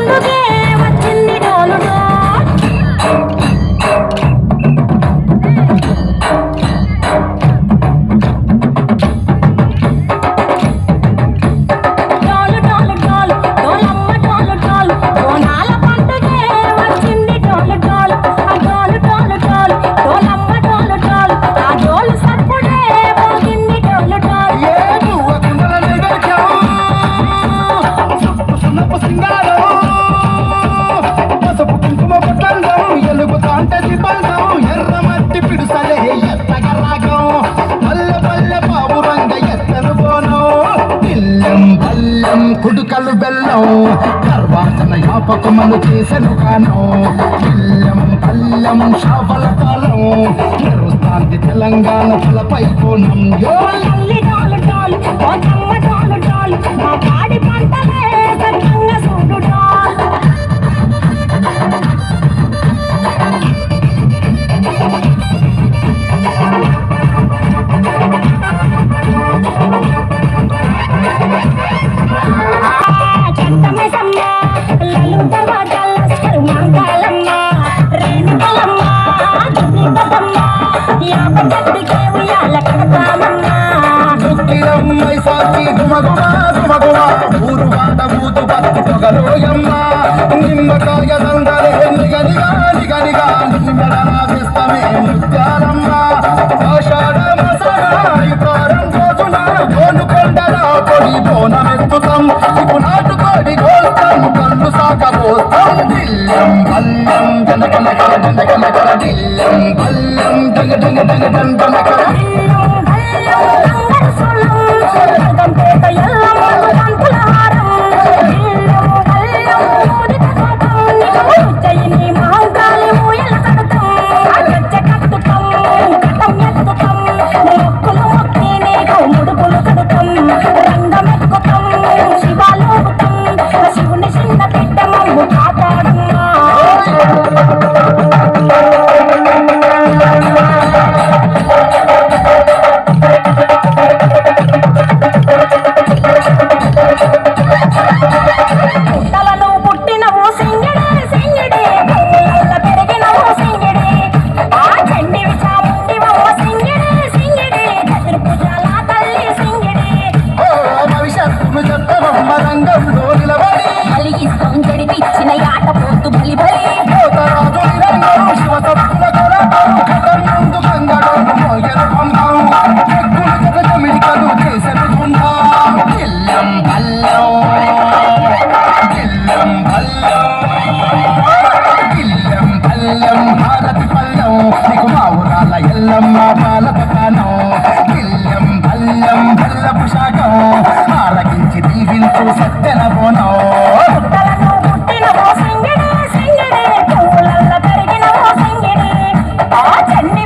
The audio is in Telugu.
বন্ধুকে కారం కుడుకలు బెల్లం తర్వాత యాపకమలు చేసెను కాను. బెల్లం పల్లెం శాపల కాలం తెలంగాణ తలపై కోణం. యో డంగ డంగ డంగ డంగ డంగ అమ్మ పాల పతానం గిల్యం పల్లెం పల్లపు శాఖం ఆరగించి దీవించు సత్తెన పోనం సంగడి సంగడి పువ్వులల్ల కరిగిన సంగడి. ఆ చన్ని